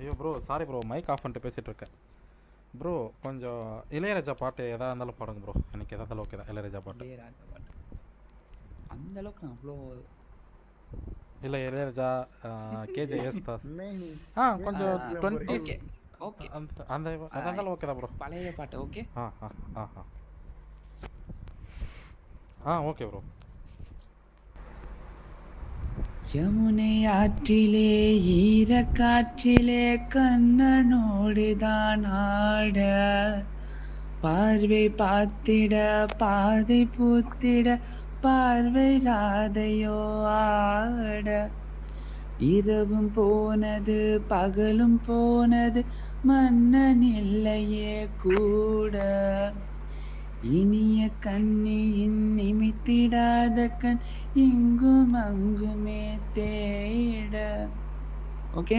ஐயோ bro sorry bro mic off பண்ணிட்டு பேசிட்டு இருக்கேன் ப்ரோ கொஞ்சம் இளையராஜா பாட்டு எதா இருந்தாலும் பாடுங்க ப்ரோ எனக்கு எதா இருந்தாலும் ஓகே தான் இளையராஜா பாட்டு. இளையராஜா பாட்டு. அந்த அளவுக்கு நான் அவ்வளோ இல்லை இளையராஜா கேஜே யேசுதாஸ் ஆ கொஞ்சம் ஆ, டுவெண்ட்டிஸ் ஓகே அந்த அந்த எதா இருந்தாலும் ஓகே தான் ப்ரோ பழைய பாட்டு ஓகே ஆ ஆ ஆ ஆ. ஓகே ப்ரோ யமுனை ஆற்றிலே ஈர காற்றிலே கண்ணனோடுதான் ஆட. பார்வை பார்த்திட பாதை பூத்திட பார்வை ராதையோ ஆட. இரவும் போனது பகலும் போனது மன்னன் இல்லையே கூட. இனிய கண்ணியின் நிமித்திடாத கண் இங்கும் அங்குமே தேட okay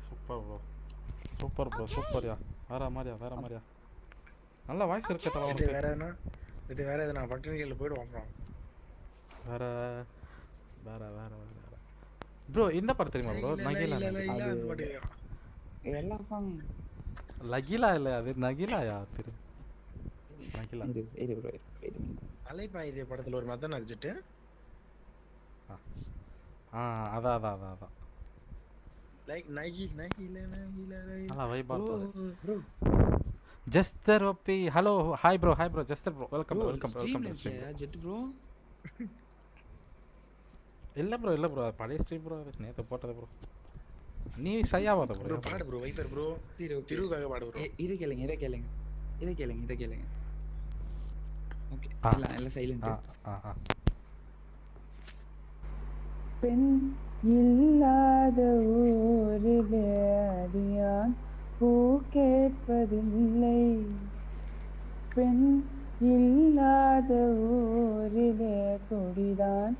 super bro super bro சூப்பர்யா வேற மாதிரியா வேற மாதிரியா. நல்ல வாய்ஸ் இருக்கு தலை இது வேற எதுனா இது வேற எதுனா? பட்டன் கீழ போயிடுவோம் வேற வேற வேற வேற. ப்ரோ இந்த படம் தெரியுமா ப்ரோ பாட்டு எல்லா சாங் லகிலா இல்ல அது நகிலாயா திரு நகிலா இரு இரு bro, இரு, இரு. அலைப்பாயுதே படத்துல ஒரு மதன் அடிச்சிட்டு ஆ அதான் அதான் அதான் அதான் லைக் நகி நகில நகில நல்லா வைபா bro Jester OP hello hi bro hi bro Jester bro welcome Bro, welcome stream welcome இல்லையா, ஜெட் ப்ரோ இல்ல ப்ரோ இல்ல ப்ரோ பழைய ஸ்ட்ரீம் ப்ரோ அது நேத்து போட்டது ப்ரோ நீ சரியாவாத ப்ரோ ப்ரோ பாடு ப்ரோ வைப்பர் ப்ரோ திருவுக்காக பாடு ப்ரோ இது கேளுங்க இதை கேளுங்க. இதை கேளுங்க இதை கேளுங்க. ஓகே. எல்லாம் எல்லாம் சைலண்ட் ஆ ஆ ஆ. பெண் இல்லாத ஊரிலே அடியான் பூ கேட்பதில்லை பெண் இல்லாத ஊரிலே கொடிதான்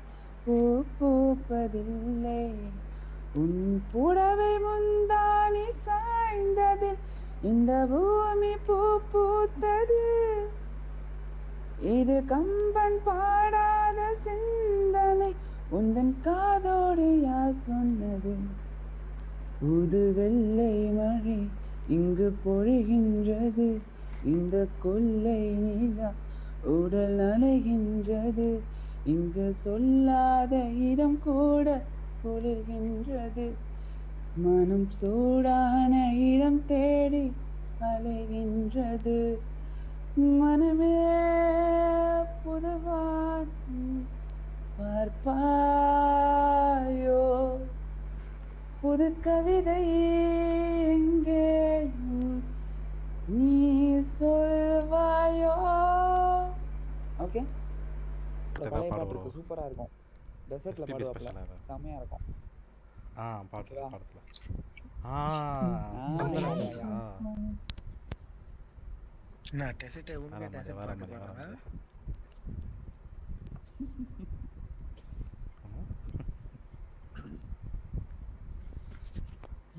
பூ பூப்பதில்லை. உன் புடவை முந்தானி சாய்ந்தது இந்த பூமி பூ பூத்தது. இது கம்பன் பாடாத சிந்தனை உந்தன் காதோடு யார் சொன்னது? புது வெள்ளை மழை இங்கு பொழிகின்றது இந்த கொள்ளை நிலா உடல் நனைகின்றது இங்கு சொல்லாத இடம் கூட குளிர்கின்றது. மனம் சூடான இடம் தேடி அலைகின்றது. மனமே புதுவான் பார்ப்பாயோ? புது கவிதை எங்கே? நீ சொல்வாயோ? ஓகே. பழைய பாட்டு bro. இருக்கு. சூப்பரா இருக்கும். டெசர்ட்ல பாடுவாப்ல செமையா இருக்கும். ஆ பாட்டு? படத்துல ஆ என்ன டெசர்ட் உண்மையா டெசர்ட் பாட்டு மாதிரி வேற பாடுறா மாதிரி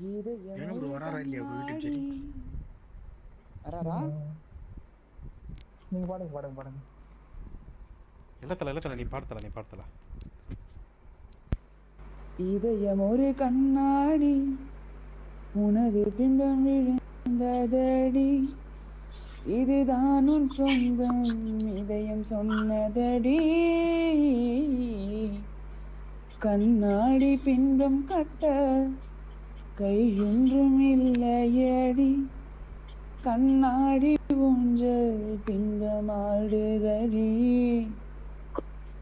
இதயம் ஏன் bro ஒரு வராரா இல்லையா யூடியூப் சரி? வராரா? நீங்க பாடுங்க பாடுங்க பாடுங்க. இல்லத்தல இல்லத்தல நீ பாடுத்தல நீ பாடுத்தல. இதயம் ஒரு கண்ணாடி உனது பிம்பம் விழுந்ததடி. இதுதான் உன் சொந்தம் இதயம் சொன்னதடி. கண்ணாடி பிம்பம் கட்ட கையொன்றும் இல்லையடி. கண்ணாடி ஊஞ்சல் பிம்பமாடுதடி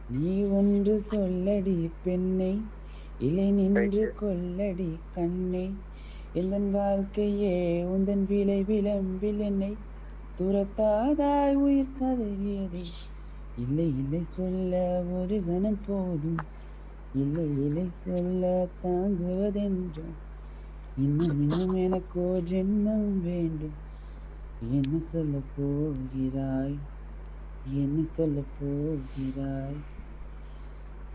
நீ ஒன்று சொல்லடி பெண்ணை இலை நின்று கொல்லடி கண்ணை. எந்தன் வாழ்க்கையே உந்தன் விலை விளம்பில் என்னை துரத்தாதாய் உயிர் கதறியதே. இல்லை இல்லை சொல்ல ஒரு கணம் போதும். இல்லை இல்லை சொல்ல தாங்குவதென்றும். இன்னும் இன்னும் எனக்கு ஒரு ஜென்மம் வேண்டும். என்ன சொல்ல போகிறாய்? என்ன சொல்ல போகிறாய்?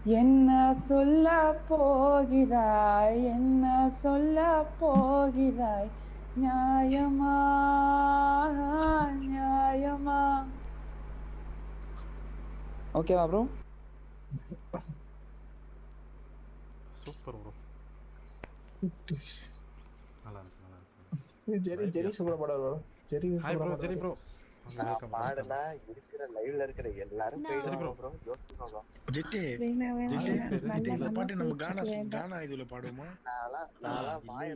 என்ன சொல்ல போகிறாய்? என்ன சொல்ல போகிறாய்? நியாயமா? நியாயமா? ஓகேவா ப்ரோ சூப்பர் ப்ரோ நல்லா இருந்துச்சு நல்லா இருந்துச்சு. ஜெரி ஜெரி சூப்பரா bro. ஜெரி சூப்பரா ப்ரோ ஜெரி ப்ரோ நான் பாடுனா இருக்கிற லைவ்ல இருக்கிற எல்லாரும். போயிடுவாங்க ப்ரோ ஜெட்டு ஜெட்டு. நல்ல இந்த பாட்டு நம்ம கானா கானா இதுல பாடுவோமா? நான்லாம் நான்லாம் வாயை